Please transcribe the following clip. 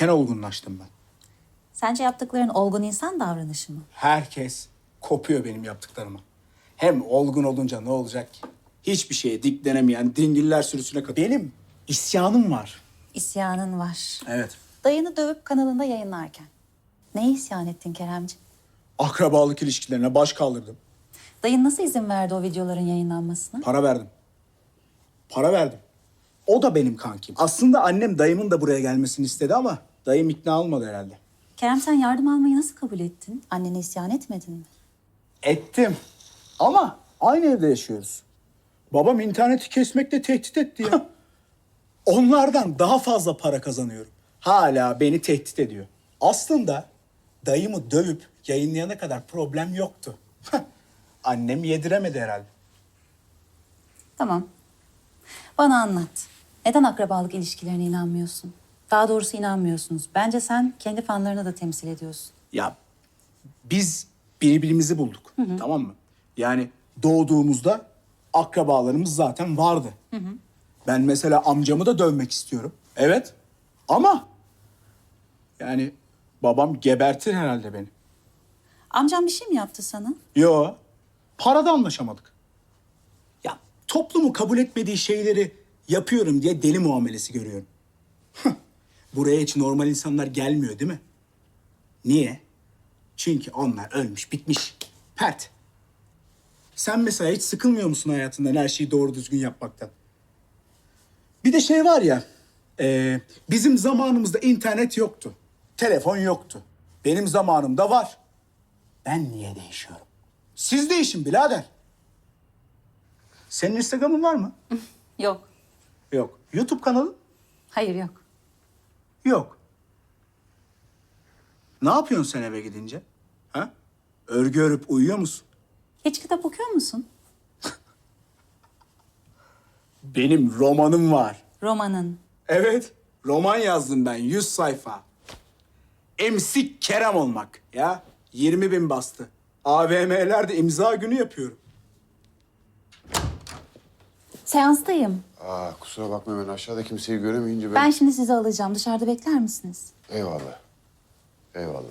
erken olgunlaştım ben. Sence yaptıkların olgun insan davranışı mı? Herkes kopuyor benim yaptıklarıma. Hem olgun olunca ne olacak ki? Hiçbir şeye diklenemeyen dingiller sürüsüne katılıyor. Benim isyanım var. İsyanın var. Evet. Dayını dövüp kanalında yayınlarken. Neye isyan ettin Keremciğim? Akrabalık ilişkilerine baş kaldırdım. Dayın nasıl izin verdi o videoların yayınlanmasına? Para verdim. Para verdim. O da benim kankim. Aslında annem dayımın da buraya gelmesini istedi ama dayım ikna olmadı herhalde. Kerem sen yardım almayı nasıl kabul ettin? Annene isyan etmedin mi? Ettim. Ama aynı evde yaşıyoruz. Babam interneti kesmekle tehdit etti ya. Onlardan daha fazla para kazanıyorum. Hala beni tehdit ediyor. Aslında dayımı dövüp yayınlayana kadar problem yoktu. Annem yediremedi herhalde. Tamam. Bana anlat. Neden akrabalık ilişkilerine inanmıyorsun? Daha doğrusu inanmıyorsunuz. Bence sen kendi fanlarını da temsil ediyorsun. Ya biz birbirimizi bulduk. Tamam mı? Yani doğduğumuzda akrabalarımız zaten vardı. Ben mesela amcamı da dövmek istiyorum. Evet. Ama yani babam gebertir herhalde beni. Amcam bir şey mi yaptı sana? Yo. Parada anlaşamadık. Ya toplumu kabul etmediği şeyleri yapıyorum diye deli muamelesi görüyorum. Hıh, Buraya hiç normal insanlar gelmiyor değil mi? Niye? Çünkü onlar ölmüş, bitmiş. Pert. Sen mesela hiç sıkılmıyor musun hayatından her şeyi doğru düzgün yapmaktan? Bir de şey var ya, e, bizim zamanımızda internet yoktu. Telefon yoktu. Benim zamanımda var. Ben niye değişiyorum? Siz değişin birader. Senin Instagram'ın var mı? Yok. Yok. YouTube kanalın? Hayır yok. Yok. Ne yapıyorsun sen eve gidince? Ha? Örgü örüp uyuyor musun? Hiç kitap okuyor musun? Benim romanım var. Romanın. Evet. Roman yazdım ben. 100 sayfa. Emsik Kerem olmak. Ya 20 bin bastı. AVM'lerde imza günü yapıyorum. Seanstayım. Aa, kusura bakma ben aşağıda kimseyi göremeyince ben... Ben şimdi sizi alacağım. Dışarıda bekler misiniz? Eyvallah. Eyvallah.